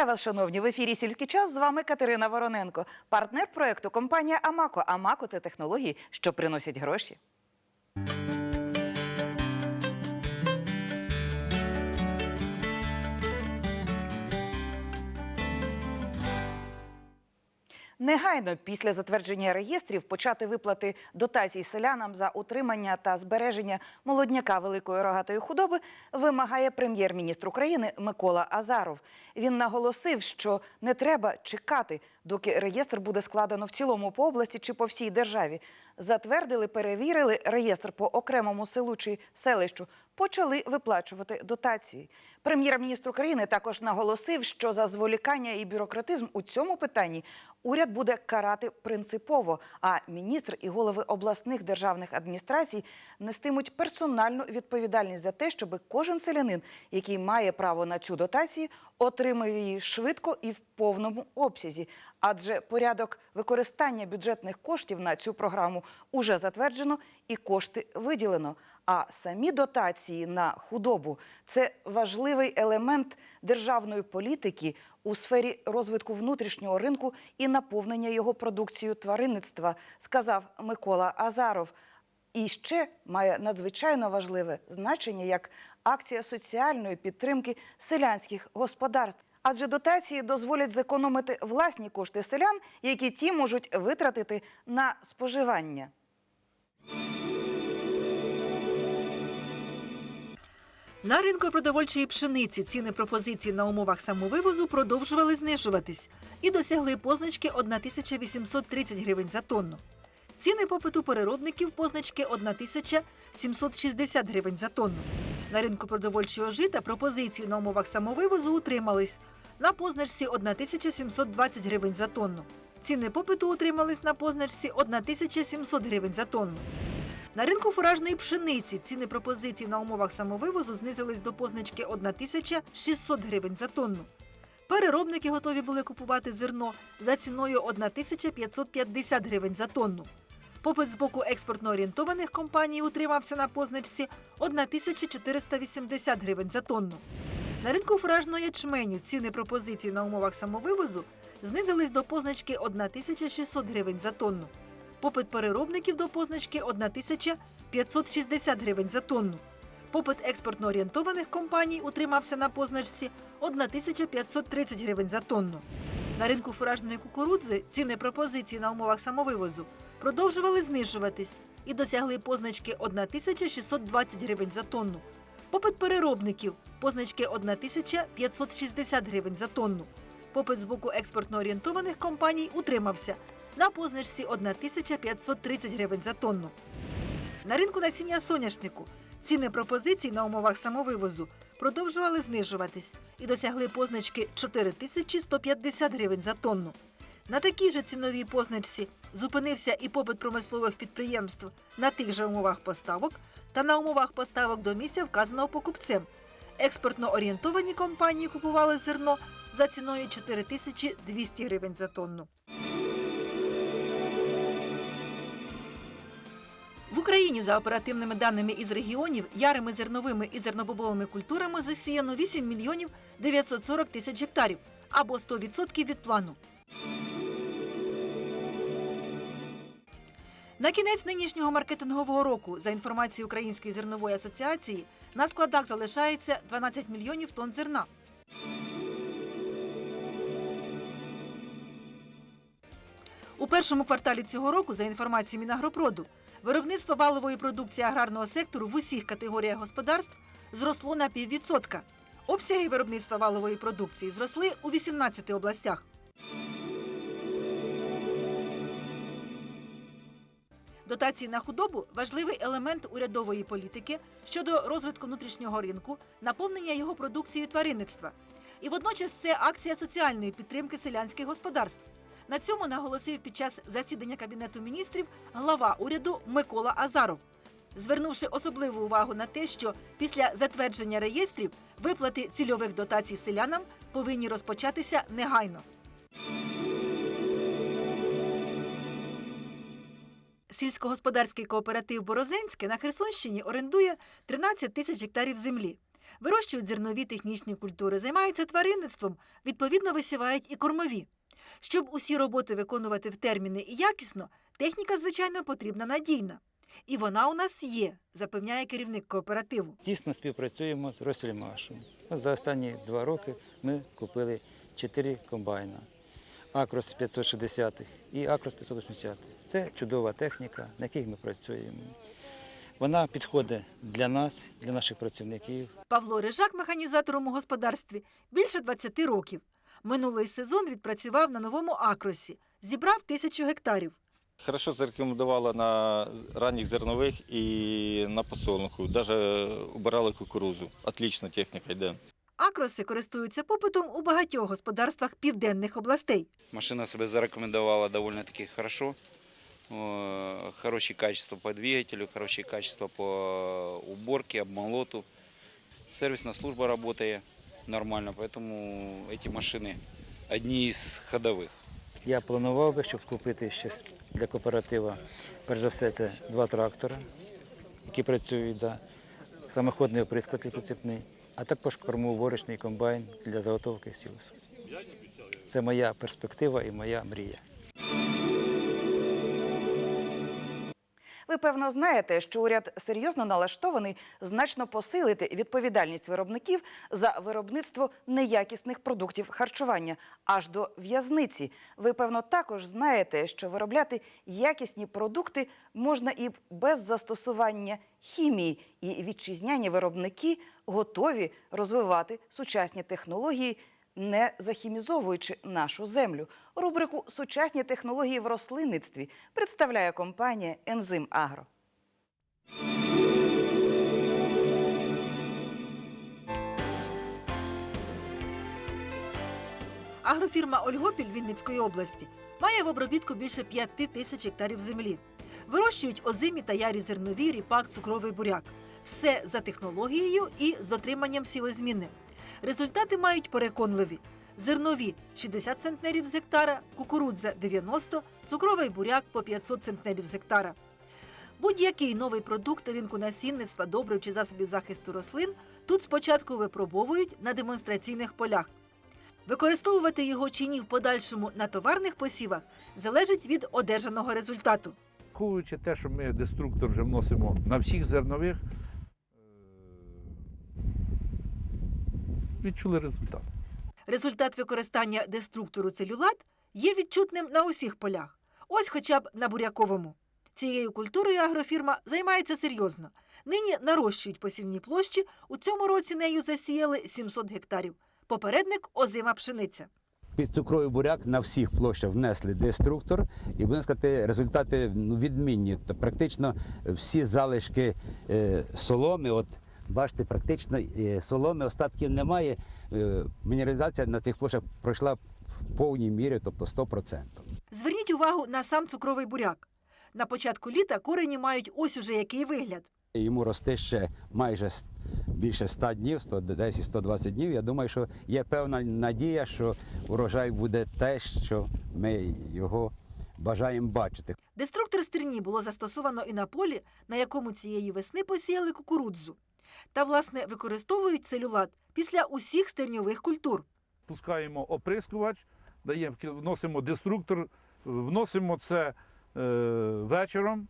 Вітаю вас, шановні. В ефірі сільський час. З вами Катерина Вороненко, партнер проекту компанія Амако. Амако це технології, що приносять гроші. Негайно після затвердження реєстрів почати виплати дотацій селянам за утримання та збереження молодняка великої рогатої худоби вимагає прем'єр-міністр України Микола Азаров. Він наголосив, що не треба чекати, доки реєстр буде складено в цілому по області чи по всій державі. Затвердили, перевірили реєстр по окремому селу чи селищу, почали виплачувати дотації. Прем'єр-міністр України також наголосив, що за зволікання і бюрократизм у цьому питанні уряд буде карати принципово. А міністр і голови обласних державних адміністрацій нестимуть персональну відповідальність за те, щоб кожен селянин, який має право на цю дотацію, отримав її швидко і в повному обсязі. Адже порядок використання бюджетних коштів на цю програму уже затверджено і кошти виділено. А самі дотації на худобу це важливий елемент державної політики у сфері розвитку внутрішнього ринку і наповнення його продукцією тваринництва, сказав Микола Азаров. І ще має надзвичайно важливе значення як акція соціальної підтримки селянських господарств. Адже дотації дозволять зекономити власні кошти селян, які ті можуть витратити на споживання. На ринку продовольчої пшениці ціни пропозицій на умовах самовивозу продовжували знижуватись і досягли позначки 1830 гривень за тонну. Ціни попиту переробників позначки 1760 гривень за тонну. На ринку продовольчого жита пропозиції на умовах самовивозу утримались на позначці 1720 гривень за тонну. Ціни попиту утримались на позначці 1700 гривень за тонну. На ринку фуражної пшениці ціни пропозицій на умовах самовивозу знизились до позначки 1600 гривень за тонну. Переробники готові були купувати зерно за ціною 1550 гривень за тонну. Попит з боку експортно орієнтованих компаній утримався на позначці 1480 гривень за тонну. На ринку фуражного ячменю ціни пропозицій на умовах самовивозу знизились до позначки 1600 гривень за тонну. Попит переробників до позначки 1560 гривень за тонну. Попит експортно орієнтованих компаній утримався на позначці 1530 гривень за тонну. На ринку фуражної кукурудзи ціни пропозицій на умовах самовивозу продовжували знижуватись і досягли позначки 1620 гривень за тонну. Попит переробників позначки 1560 гривень за тонну. Попит з боку експортно орієнтованих компаній утримався на позначці 1530 гривень за тонну. На ринку насіння соняшнику ціни пропозицій на умовах самовивозу продовжували знижуватись і досягли позначки 4150 гривень за тонну. На такій же ціновій позначці зупинився і попит промислових підприємств на тих же умовах поставок та на умовах поставок до місця вказаного покупцем. Експортно орієнтовані компанії купували зерно за ціною 4200 гривень за тонну. В Україні за оперативними даними із регіонів ярими зерновими і зернобобовими культурами засіяно 8 мільйонів 940 тисяч гектарів або 100% від плану. На кінець нинішнього маркетингового року, за інформацією Української зернової асоціації, на складах залишається 12 мільйонів тонн зерна. У першому кварталі цього року, за інформацією Мінагропроду, виробництво валової продукції аграрного сектору в усіх категоріях господарств зросло на піввідсотка. Обсяги виробництва валової продукції зросли у 18 областях. Дотації на худобу важливий елемент урядової політики щодо розвитку внутрішнього ринку, наповнення його продукцією тваринництва. І водночас це акція соціальної підтримки селянських господарств. На цьому наголосив під час засідання кабінету міністрів глава уряду Микола Азаров, звернувши особливу увагу на те, що після затвердження реєстрів виплати цільових дотацій селянам повинні розпочатися негайно. Сільськогосподарський кооператив Борозенське на Херсонщині орендує 13 тисяч гектарів землі. Вирощують зернові технічні культури, займаються тваринництвом, відповідно висівають і кормові. Щоб усі роботи виконувати в терміни і якісно, техніка, звичайно, потрібна надійна. І вона у нас є, запевняє керівник кооперативу. Тісно співпрацюємо з Росільмашем. За останні два роки ми купили чотири комбайна. Акрос 560 і Акрос 580. Це чудова техніка, на якій ми працюємо. Вона підходить для нас, для наших працівників. Павло Рижак механізатором у господарстві більше 20 років. Минулий сезон відпрацював на новому акросі, зібрав тисячу гектарів. Хорошо зарекомендувала на ранніх зернових і на подсолнуху. Навіть убирали кукурузу. Отлічна техніка йде. Акроси користуються попитом у багатьох господарствах південних областей. Машина себя зарекомендовала довольно-таки хорошо. Э, Хорошие качества по двигателю, хорошие качества по уборке, обмолоту. Сервисная служба работает нормально, поэтому эти машины одни из ходовых. Я планував би, щоб купити ще для кооператива. Перш за все, це два трактора, які працюють, да. самоходний оприскуватель прицепний, а також кормоуборочний комбайн для заготовки сілосу. Це моя перспектива і моя мрія. Ви певно знаєте, що уряд серйозно налаштований значно посилити відповідальність виробників за виробництво неякісних продуктів харчування аж до в'язниці. Ви певно також знаєте, що виробляти якісні продукти можна і без застосування хімії, і вітчизняні виробники готові розвивати сучасні технології не захімізовуючи нашу землю. Рубрику Сучасні технології в рослинництві представляє компанія Ензим Агро. Агрофірма Ольгопіль Вінницької області має в обробітку більше 5 тисяч гектарів землі. Вирощують озимі та ярі зернові, ріпак, цукровий буряк. Все за технологією і з дотриманням сівозміни. Результати мають переконливі. Зернові 60 центнерів з гектара, кукурудза 90, цукровий буряк по 500 центнерів з гектара. Будь-який новий продукт ринку насінництва, добрив чи засобів захисту рослин тут спочатку випробовують на демонстраційних полях. Використовувати його чи ні в подальшому на товарних посівах залежить від одержаного результату. Враховуючи те, що ми деструктор вже вносимо на всіх зернових, відчули результат. Результат використання деструктору целюлат є відчутним на усіх полях. Ось хоча б на буряковому. Цією культурою агрофірма займається серйозно. Нині нарощують посівні площі. У цьому році нею засіяли 700 гектарів. Попередник озима пшениця. Під цукровий буряк на всіх площах внесли деструктор, і будемо сказати, результати ну, відмінні. Практично всі залишки е, соломи, от бачите, практично е, соломи остатків немає. Е, мінералізація на цих площах пройшла в повній мірі, тобто 100%. Зверніть увагу на сам цукровий буряк. На початку літа корені мають ось уже який вигляд. Йому росте ще майже більше 100 днів, 110-120 днів. Я думаю, що є певна надія, що урожай буде те, що ми його бажаємо бачити. Деструктор стерні було застосовано і на полі, на якому цієї весни посіяли кукурудзу. Та, власне, використовують целюлат після усіх стерньових культур. Пускаємо оприскувач, вносимо деструктор, вносимо це е, вечором,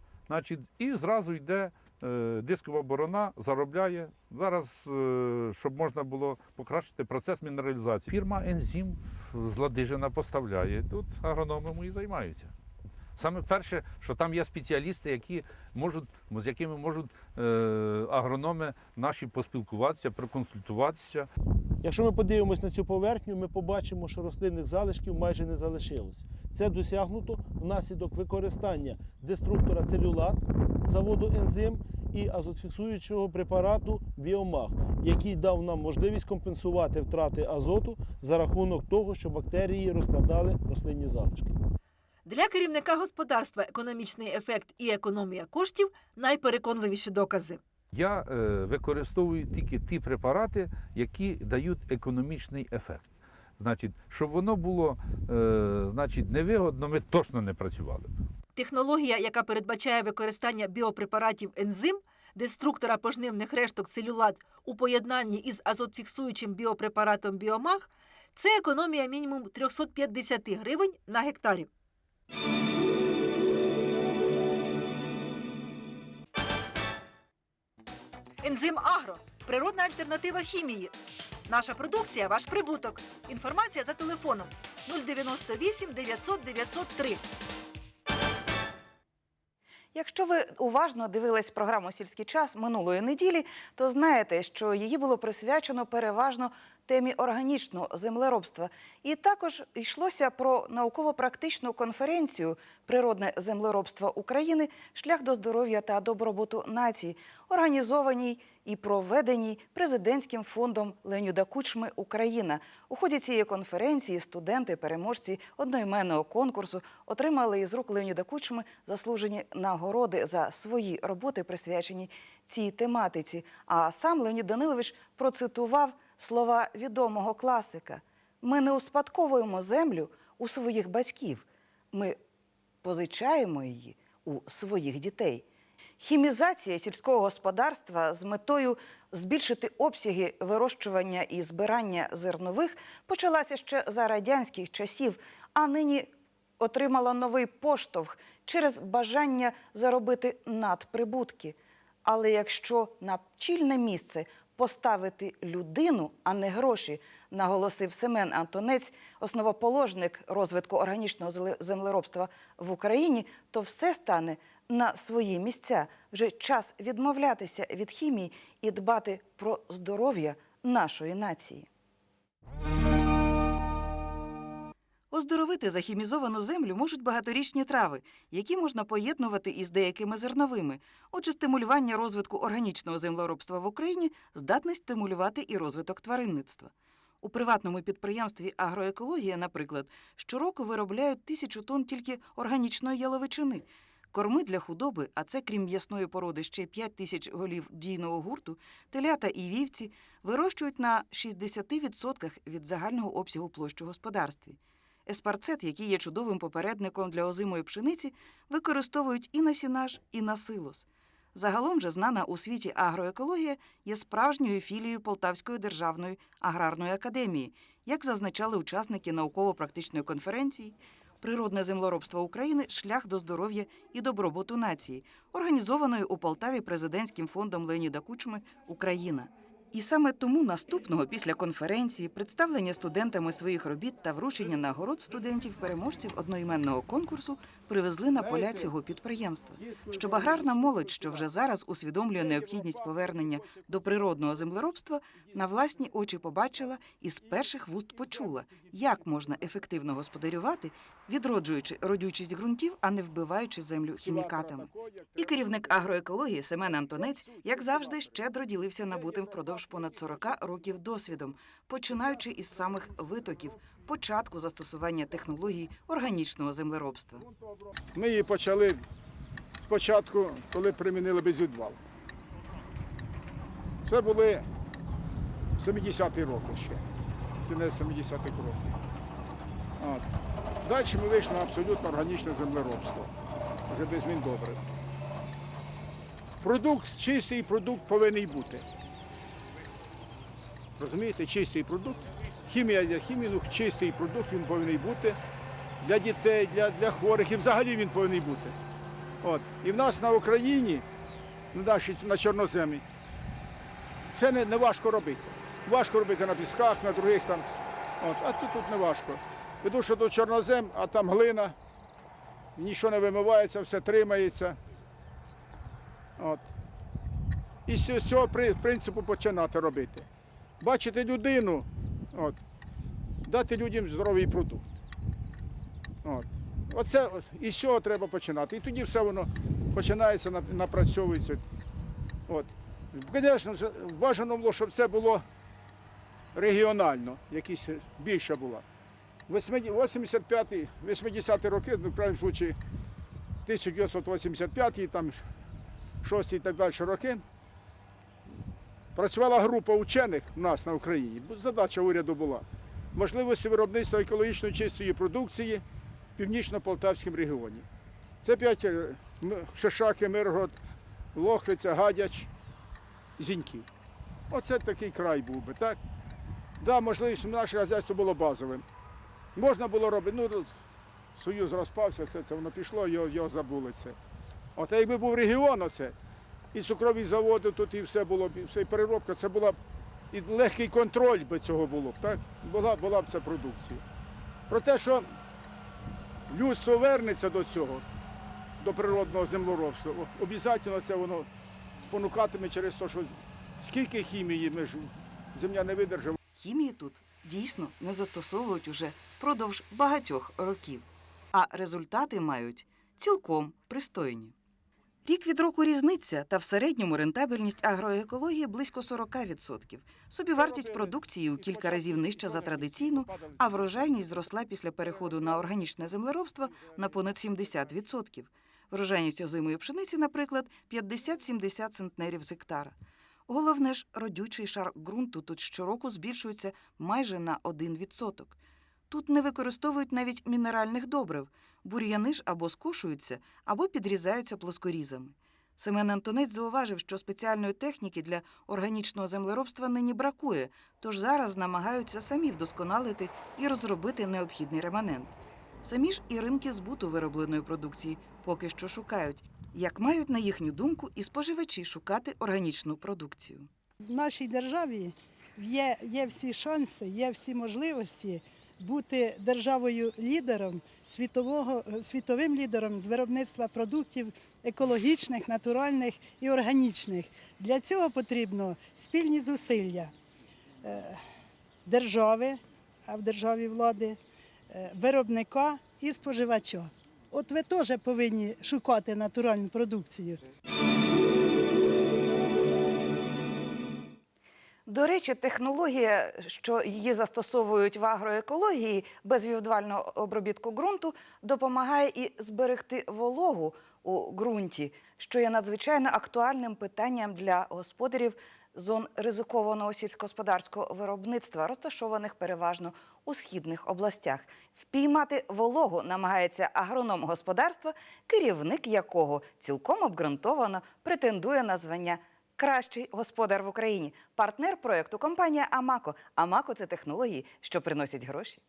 і зразу йде е, дискова борона, заробляє. Зараз, е, щоб можна було покращити процес мінералізації. Фірма Ензім з Ладижина поставляє. Тут агрономи мої займаються. Саме перше, що там є спеціалісти, які можуть, з якими можуть е, агрономи наші поспілкуватися, проконсультуватися. Якщо ми подивимось на цю поверхню, ми побачимо, що рослинних залишків майже не залишилось. Це досягнуто внаслідок використання деструктора целюлат заводу ензим і азотфіксуючого препарату Біомаг, який дав нам можливість компенсувати втрати азоту за рахунок того, що бактерії розкладали рослинні залишки. Для керівника господарства економічний ефект і економія коштів найпереконливіші докази. Я е, використовую тільки ті препарати, які дають економічний ефект. Значить, щоб воно було е, значить, невигодно, ми точно не працювали. Технологія, яка передбачає використання біопрепаратів ензим, деструктора пожнивних решток целюлат у поєднанні із азотфіксуючим біопрепаратом Біомаг це економія мінімум 350 гривень на гектарі. Ензим Агро природна альтернатива хімії. Наша продукція ваш прибуток. Інформація за телефоном 098 900 903. Якщо ви уважно дивились програму Сільський час минулої неділі, то знаєте, що її було присвячено переважно темі органічного землеробства. І також йшлося про науково-практичну конференцію Природне землеробство України шлях до здоров'я та добробуту нації, організованій і проведеній президентським фондом Ленюда Кучми Україна. У ході цієї конференції студенти, переможці одноіменного конкурсу отримали із рук Ленюда Кучми заслужені нагороди за свої роботи, присвячені цій тематиці. А сам Леонід Данилович процитував слова відомого класика: Ми не успадковуємо землю у своїх батьків, ми позичаємо її у своїх дітей. Хімізація сільського господарства з метою збільшити обсяги вирощування і збирання зернових почалася ще за радянських часів, а нині отримала новий поштовх через бажання заробити надприбутки. Але якщо на чільне місце поставити людину, а не гроші, наголосив Семен Антонець, основоположник розвитку органічного землеробства в Україні, то все стане на свої місця. Вже час відмовлятися від хімії і дбати про здоров'я нашої нації. Оздоровити захімізовану землю можуть багаторічні трави, які можна поєднувати із деякими зерновими. Отже, стимулювання розвитку органічного землеробства в Україні здатне стимулювати і розвиток тваринництва. У приватному підприємстві Агроекологія, наприклад, щороку виробляють тисячу тонн тільки органічної яловичини. Корми для худоби, а це крім м'ясної породи ще 5 тисяч голів дійного гурту, телята і вівці вирощують на 60% від загального обсягу площ господарстві. Еспарцет, який є чудовим попередником для озимої пшениці, використовують і на сінаж, і на силос. Загалом же знана у світі агроекологія є справжньою філією Полтавської державної аграрної академії, як зазначали учасники науково-практичної конференції Природне землеробство України шлях до здоров'я і добробуту нації, організованої у Полтаві президентським фондом Леоніда Кучми Україна. І саме тому наступного після конференції представлення студентами своїх робіт та вручення нагород студентів-переможців одноіменного конкурсу привезли на поля цього підприємства. Щоб аграрна молодь, що вже зараз усвідомлює необхідність повернення до природного землеробства, на власні очі побачила і з перших вуст почула, як можна ефективно господарювати, відроджуючи родючість ґрунтів, а не вбиваючи землю хімікатами. І керівник агроекології Семен Антонець, як завжди, щедро ділився набутим впродовж понад 40 років досвідом, починаючи із самих витоків, початку застосування технологій органічного землеробства. Ми її почали спочатку, коли примінили безвідвал. Це були 70-ті роки ще, кінець 70-х років. От. Далі ми вийшли на абсолютно органічне землеробство, вже без змін добре. Продукт, чистий продукт повинен бути. Розумієте, чистий продукт. Хімія для хімії, ну, чистий продукт він повинен бути для дітей, для, для хворих і взагалі він повинен бути. От. І в нас на Україні, на, на Чорноземі, це не, не важко робити. Важко робити на пісках, на других там. От. А це тут не важко. Тому що тут чорнозем, а там глина, нічого не вимивається, все тримається. От. І з цього при- принципу починати робити. Бачити людину, от, дати людям здоровий продукт. От. Оце і з цього треба починати. І тоді все воно починається, напрацьовується. От. Звісно, бажано було, щоб це було регіонально, якісь більше була. 85-ті, 80-ті роки, ну, в крайньому случаї, 1985 там 6 і так далі роки. Працювала група учених у нас на Україні. Задача уряду була. Можливості виробництва екологічно чистої продукції в північно-полтавському регіоні. Це п'ять е, Шишаки, Миргород, Лохвиця, Гадяч, Зіньків. Оце такий край був би, так? Да, можливість, наше хазяйство було базовим. Можна було робити, ну, Союз розпався, все це воно пішло, його, його забули це. От якби був регіон оце, і цукрові заводи тут, і все було б, і все, і переробка, це була б і легкий контроль би цього було б, так? Була, була б ця продукція. Про те, що людство вернеться до цього, до природного землеробства, обов'язково це воно спонукатиме через те, що скільки хімії ми ж земля не видержала. Хімії тут дійсно не застосовують уже впродовж багатьох років, а результати мають цілком пристойні. Рік від року різниця, та в середньому рентабельність агроекології близько 40%. Собівартість продукції у кілька разів нижча за традиційну, а врожайність зросла після переходу на органічне землеробство на понад 70%. Врожайність озимої пшениці, наприклад, 50-70 центнерів з гектара. Головне ж, родючий шар ґрунту тут щороку збільшується майже на 1%. Тут не використовують навіть мінеральних добрив, бур'яни ж або скошуються, або підрізаються плоскорізами. Семен Антонець зауважив, що спеціальної техніки для органічного землеробства нині бракує, тож зараз намагаються самі вдосконалити і розробити необхідний реманент. Самі ж і ринки збуту виробленої продукції поки що шукають, як мають, на їхню думку, і споживачі шукати органічну продукцію. В нашій державі є, є всі шанси, є всі можливості бути державою лідером світового світовим лідером з виробництва продуктів екологічних, натуральних і органічних. Для цього потрібно спільні зусилля е, держави, а в державі влади, е, виробника і споживача. От ви теж повинні шукати натуральну продукцію. До речі, технологія, що її застосовують в агроекології без відвального обробітку ґрунту, допомагає і зберегти вологу у ґрунті, що є надзвичайно актуальним питанням для господарів зон ризикованого сільськогосподарського виробництва, розташованих переважно у східних областях. Впіймати вологу намагається агроном господарства, керівник якого цілком обґрунтовано претендує на звання Кращий господар в Україні. Партнер проекту компанія Амако. Амако це технології, що приносять гроші.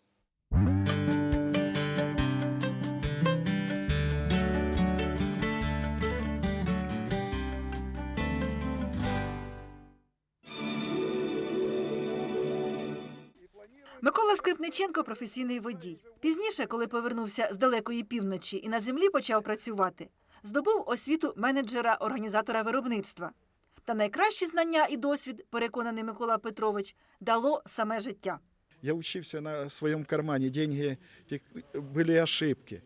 Микола Скрипниченко професійний водій. Пізніше, коли повернувся з далекої півночі і на землі почав працювати, здобув освіту менеджера організатора виробництва. Та найкращі знання і досвід, переконаний Микола Петрович, дало саме життя. Я учился на своем кармане, деньги были ошибки.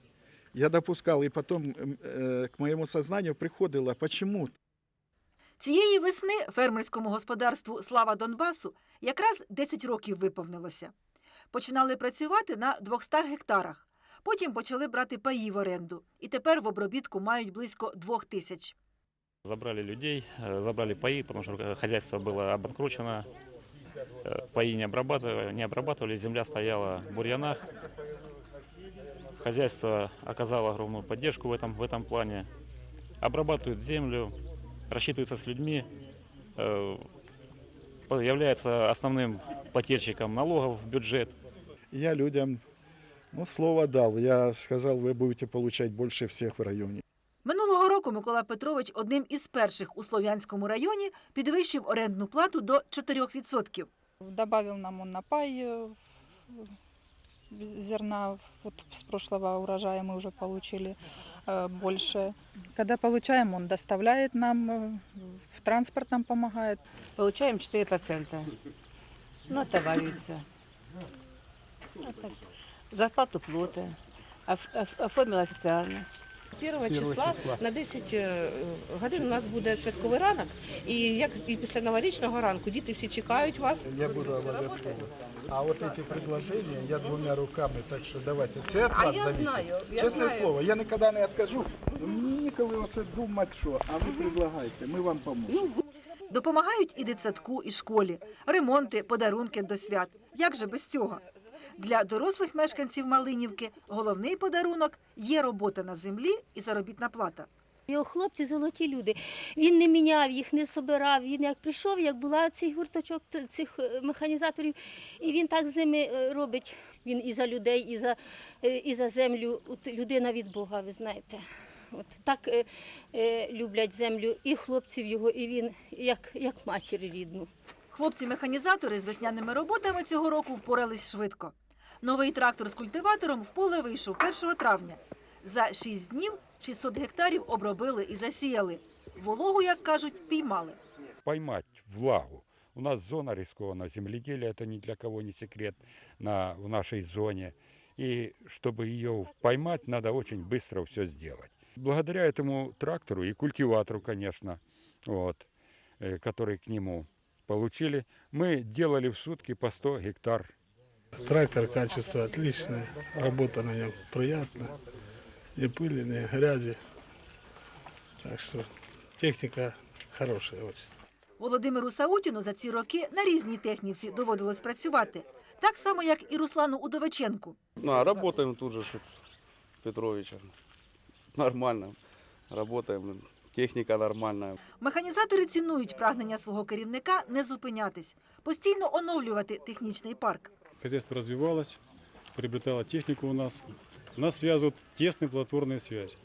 Я допускал, и потом м, э, к моему сознанию приходило, почему Цієї весни фермерському господарству Слава Донбасу якраз 10 років виповнилося. Починали працювати на 200 гектарах. Потім почали брати паї в оренду. І тепер в обробітку мають близько 2 тисяч. Забрали людей, э, забрали паи, потому что хозяйство было обанкрочено. Э, Паи не обрабатывали, не обрабатывали, земля стояла в бурьянах. Хозяйство оказало огромную поддержку в этом, в этом плане. Обрабатывают землю, рассчитываются с людьми, э, является основным плательщиком налогов в бюджет. я людям ну, слово дал. Я сказал, вы будете получать больше всех в районе. Минулого року Микола Петрович одним із перших у Слов'янському районі підвищив орендну плату до 4%. Добавил нам он на пай э, зерна. Вот с прошлого урожая мы уже получили э, больше. Когда получаем, он доставляет нам, э, в транспорт нам помогает. Получаем 4%. Ну, отоваривается. Вот так. Зарплату плота. Оф- оф- Оформила офіційно. 1 числа на 10 е, годин у нас буде святковий ранок, і як і після новорічного ранку діти всі чекають вас. Я буду обовязково. А вот эти предложения я двумя руками, так что давайте. Це от вас я зависит. знаю, я слово, я никогда не откажу. Мені ніколи оце думати, що, а ви предлагайте, ми вам поможемо. Допомагають і дитсадку, і школі, ремонти, подарунки до свят. Як же без цього? Для дорослих мешканців Малинівки головний подарунок є робота на землі і заробітна плата. Його хлопці золоті люди. Він не міняв їх, не собирав. Він як прийшов, як була цей гурточок цих е, механізаторів, і він так з ними е, робить. Він і за людей, і за, е, і за землю. От людина від Бога, ви знаєте. От так е, е, люблять землю і хлопців його, і він як, як матір рідну. Хлопці-механізатори з весняними роботами цього року впорались швидко. Новий трактор з культиватором в поле вийшов 1 травня. За 6 днів 600 гектарів обробили і засіяли. Вологу, як кажуть, піймали. поймать влагу. У нас зона рискованного земледелия, это ни для кого не секрет на, в нашей зоне. И чтобы ее поймать, надо очень быстро все сделать. Благодаря этому трактору и культиватору, конечно, вот, э, который к нему получили, мы делали в сутки по 100 гектар Трактор качество отличное, работа на нем приятная, ни пыли, ни грязи. Так что техника хорошая очень. Володимиру Саутіну за ці роки на різній техніці доводилось працювати. Так само, як і Руслану Удовиченку. Ну, а работаем тут же, что Петровича. Нормально. Работаем. Техника нормальная. Механізатори цінують прагнення свого керівника не зупинятись, постійно оновлювати технічний парк. Хозяйство развивалось, приобретало технику у нас. Нас связывают тесные плодотворные связи.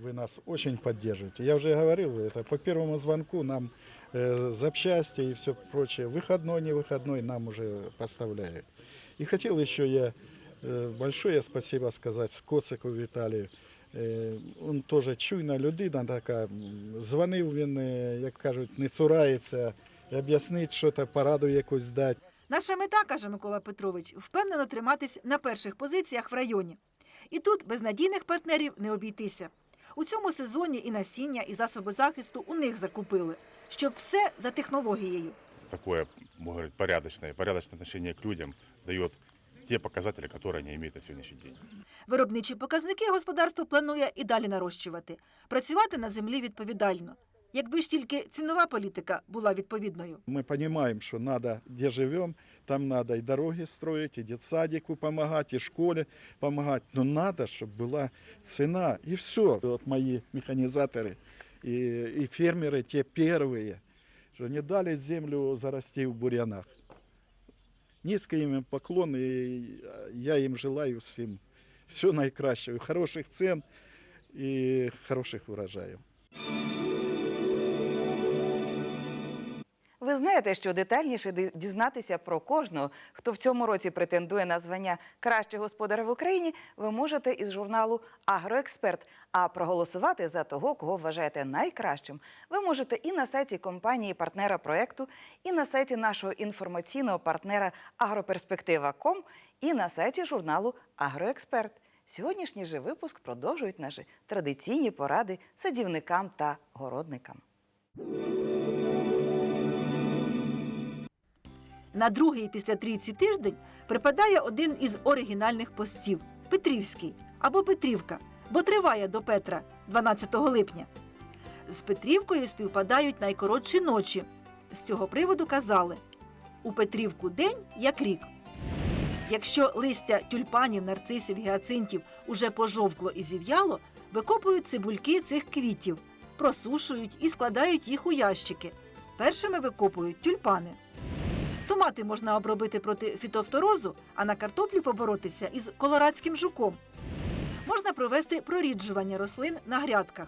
Вы нас очень поддерживаете. Я уже говорил, это по первому звонку нам э, запчасти и все прочее, выходной, не выходной, нам уже поставляют. И хотел еще я э, большое спасибо сказать Скоцику Виталию. Е, Он теж чуйна людина така. Дзвонив він, як кажуть, не цурається, об'яснить, що то пораду якусь дати. Наша мета, каже Микола Петрович, впевнено триматись на перших позиціях в районі. І тут без надійних партнерів не обійтися. У цьому сезоні і насіння, і засоби захисту у них закупили, щоб все за технологією. можно говорить, порядочное, порядочное отношение к людям дает те показатели, которые они имеют на сегодняшний день. Виробничі показники господарство планує і далі нарощувати, працювати на землі відповідально Якби ж тільки цінова політика була відповідною. Мы понимаем, что надо, где живем, там надо и дороги строить, и детсадику помогать, и школе помогать. Но надо, чтобы была цена, и все. Вот мои механизаторы и, и фермеры, те первые, что не дали землю зарасти в бурьянах. Низкий им поклон, и я им желаю всем все наикращего, хороших цен и хороших урожаев. Ви знаєте, що детальніше дізнатися про кожного, хто в цьому році претендує на звання Кращий господар в Україні, ви можете із журналу Агроексперт. А проголосувати за того, кого вважаєте найкращим, ви можете і на сайті компанії партнера проекту, і на сайті нашого інформаційного партнера Агроперспектива.ком, і на сайті журналу Агроексперт. Сьогоднішній же випуск продовжують наші традиційні поради садівникам та городникам. На другий після трійці тиждень припадає один із оригінальних постів Петрівський або Петрівка, бо триває до Петра 12 липня. З Петрівкою співпадають найкоротші ночі. З цього приводу казали: у Петрівку день як рік. Якщо листя тюльпанів, нарцисів, гіацинтів уже пожовкло і зів'яло, викопують цибульки цих квітів, просушують і складають їх у ящики. Першими викопують тюльпани. Томати можна обробити проти фітофторозу, а на картоплю поборотися із колорадським жуком. Можна провести проріджування рослин на грядках.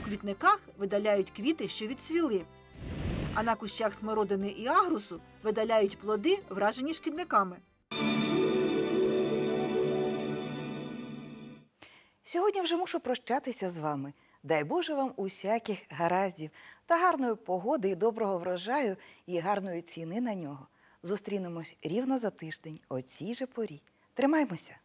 У квітниках видаляють квіти, що відцвіли. А на кущах смородини і агрусу видаляють плоди, вражені шкідниками. Сьогодні вже мушу прощатися з вами. Дай Боже вам усяких гараздів та гарної погоди і доброго врожаю і гарної ціни на нього. Зустрінемось рівно за тиждень о цій же порі. Тримаймося!